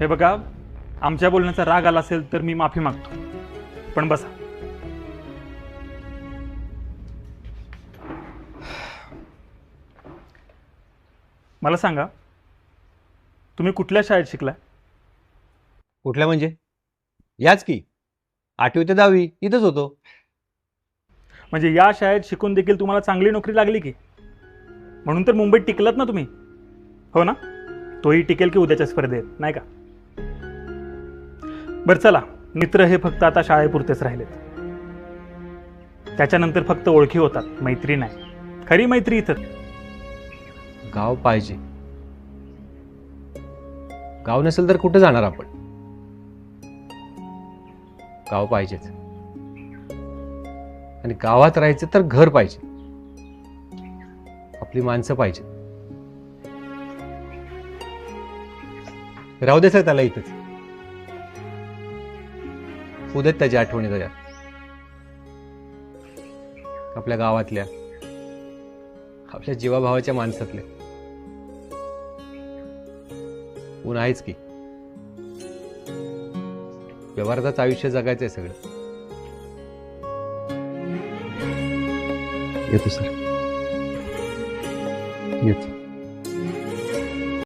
हे बघा आमच्या बोलण्याचा राग आला असेल तर मी माफी मागतो. पण बसा. मला सांगा तुम्ही कुठल्या शाळेत शिकलाय? कुठल्या म्हणजे? याच की. आठवी ते दहावी इथंच होतो. म्हणजे या शाळेत शिकून देखील तुम्हाला चांगली नोकरी लागली की? म्हणून तर मुंबईत टिकलात ना तुम्ही. हो ना? तोही टिकेल की उद्याच्या स्पर्धेत नाही का? बरं चला. मित्र हे फक्त आता शाळेपुरतेच राहिलेत. त्याच्यानंतर फक्त ओळखी होतात मैत्री नाही. खरी मैत्री इथं. गाव पाहिजे. गाव नसेल तर कुठे जाणार आपण? गाव पाहिजेच. आणि गावात राहायचं तर घर पाहिजे. आपली माणसं पाहिजे राहू दे सर त्याला इथंच. उद्याच त्याच्या आठवणी त्याच्या आपल्या गावातल्या आपल्या जीवाभावाच्या माणसातल्या. ऊन आहेच की. व्यवहारातच आयुष्य जगायचंय सगळं. येतो सर येतो.